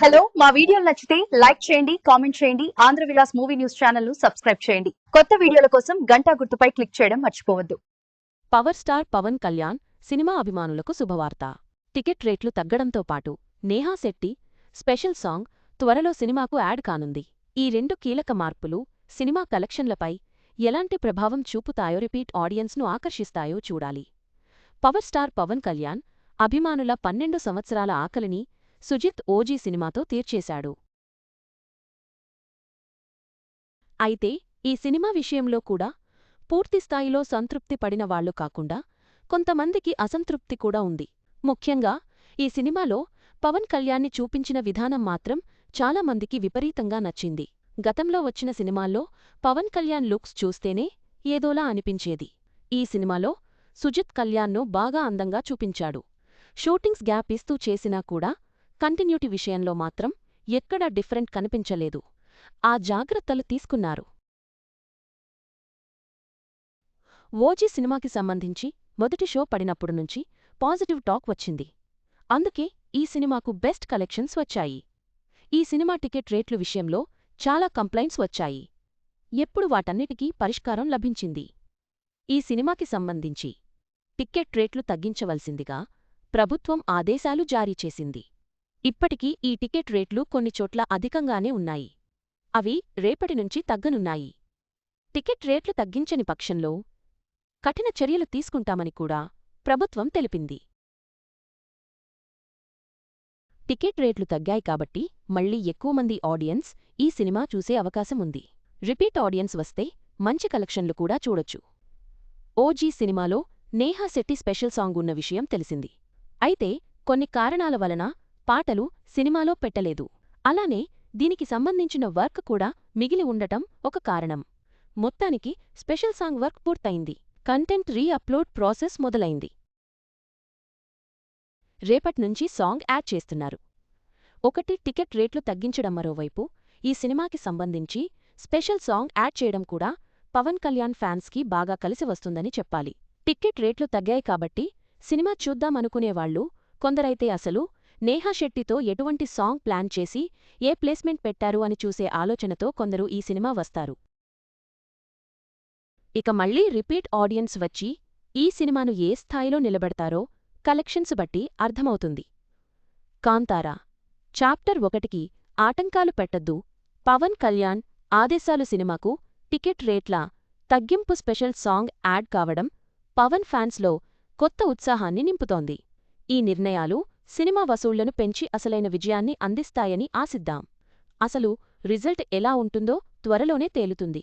Hello మా వీడియోలు నచ్చితే లైక్ చేయండి కామెంట్ చేయండి ఆంధ్ర విలాస్ మూవీ న్యూస్ ఛానల్ను సబ్స్క్రైబ్ చేయండి. కొత్త వీడియోల కోసం గంటా గుర్తుపై క్లిక్ చేయడం మర్చిపోవద్దు. Power star Pawan Kalyan cinema అభిమానులకు శుభవార్త. టికెట్ రేట్లు తగ్గడంతో పాటు నేహా శెట్టి స్పెషల్ సాంగ్ త్వరలో సినిమాకు యాడ్ కానుంది. ఈ రెండు కీలక మార్పులు సినిమా కలెక్షన్లపై ఎలాంటి ప్రభావం చూపుతాయో రిపీట్ ఆడియన్స్ను ఆకర్షిస్తాయో చూడాలి. పవర్ స్టార్ పవన్ కళ్యాణ్ అభిమానుల పన్నెండు సంవత్సరాల ఆకలిని సుజిత్ ఓజీ సినిమాతో తీర్చేశాడు. అయితే ఈ సినిమా విషయంలో కూడా పూర్తిస్థాయిలో సంతృప్తి పడిన వాళ్ళు కాకుండా కొంతమందికి అసంతృప్తి కూడా ఉంది. ముఖ్యంగా ఈ సినిమాలో పవన్ కళ్యాణ్ని చూపించిన విధానం మాత్రం చాలామందికి విపరీతంగా నచ్చింది. గతంలో వచ్చిన సినిమాల్లో పవన్ కళ్యాణ్ లుక్స్ చూస్తేనే ఏదోలా అనిపించేది. ఈ సినిమాలో సుజిత్ కళ్యాణ్ను బాగా అందంగా చూపించాడు. షూటింగ్స్ గ్యాప్ ఇస్తూ చేసినా కూడా కంటిన్యూటీ విషయంలో మాత్రం ఎక్కడా డిఫరెంట్ కనిపించలేదు. ఆ జాగ్రత్తలు తీసుకున్నారు. ఓజీ సినిమాకి సంబంధించి మొదటి షో పడినప్పుడు నుంచి పాజిటివ్ టాక్ వచ్చింది. అందుకే ఈ సినిమాకు బెస్ట్ కలెక్షన్స్ వచ్చాయి. ఈ సినిమా టికెట్ రేట్లు విషయంలో చాలా కంప్లైంట్స్ వచ్చాయి. ఎప్పుడు వాటన్నిటికీ పరిష్కారం లభించింది. ఈ సినిమాకి సంబంధించి టిక్కెట్ రేట్లు తగ్గించవలసిందిగా ప్రభుత్వం ఆదేశాలు జారీ చేసింది. ఇప్పటికీ ఈ టికెట్ రేట్లు కొన్ని చోట్ల అధికంగానే ఉన్నాయి. అవి రేపటి నుంచి తగ్గనున్నాయి. టికెట్ రేట్లు తగ్గించని పక్షంలో కఠిన చర్యలు తీసుకుంటామని కూడా ప్రభుత్వం తెలిపింది. టికెట్ రేట్లు తగ్గాయి కాబట్టి మళ్ళీ ఎక్కువ మంది ఆడియన్స్ ఈ సినిమా చూసే అవకాశం ఉంది. రిపీట్ ఆడియన్స్ వస్తే మంచి కలెక్షన్లు కూడా చూడొచ్చు. ఓజీ సినిమాలో నేహా శెట్టి స్పెషల్ సాంగ్ ఉన్న విషయం తెలిసింది. అయితే కొన్ని కారణాల వలన పాటలు సినిమాలో పెట్టలేదు. అలానే దీనికి సంబంధించిన వర్క్ కూడా మిగిలి ఉండటం ఒక కారణం. మొత్తానికి స్పెషల్ సాంగ్ వర్క్ పూర్తయింది. కంటెంట్ రీ అప్లోడ్ ప్రాసెస్ మొదలైంది. రేపట్నుంచి సాంగ్ యాడ్ చేస్తున్నారు. ఒకటి టికెట్ రేట్లు తగ్గించడం మరోవైపు ఈ సినిమాకి సంబంధించి స్పెషల్ సాంగ్ యాడ్ చేయడం కూడా పవన్ కళ్యాణ్ ఫ్యాన్స్కి బాగా కలిసి వస్తుందని చెప్పాలి. టిక్కెట్ రేట్లు తగ్గాయి కాబట్టి సినిమా చూద్దామనుకునేవాళ్ళు కొందరైతే అసలు నేహా శెట్టితో ఎటువంటి సాంగ్ ప్లాన్ చేసి ఏ ప్లేస్మెంట్ పెట్టారు అని చూసే ఆలోచనతో కొందరు ఈ సినిమా వస్తారు. ఇక మళ్ళీ రిపీట్ ఆడియన్స్ వచ్చి ఈ సినిమాను ఏ స్థాయిలో నిలబెడతారో కలెక్షన్స్ బట్టి అర్థమవుతుంది. కాంతారా చాప్టర్ ఒకటికి ఆటంకాలు పెట్టద్దు పవన్ కళ్యాణ్ ఆదేశాలు సినిమాకు టికెట్ రేట్ల తగ్గింపు స్పెషల్ సాంగ్ యాడ్ కావడం పవన్ ఫ్యాన్స్లో కొత్త ఉత్సాహాన్ని నింపుతోంది. ఈ నిర్ణయాలు సినిమా వసూళ్ళను పెంచి అసలైన విజయాన్ని అందిస్తాయని ఆశిద్దాం. అసలు రిజల్ట్ ఎలా ఉంటుందో త్వరలోనే తేలుతుంది.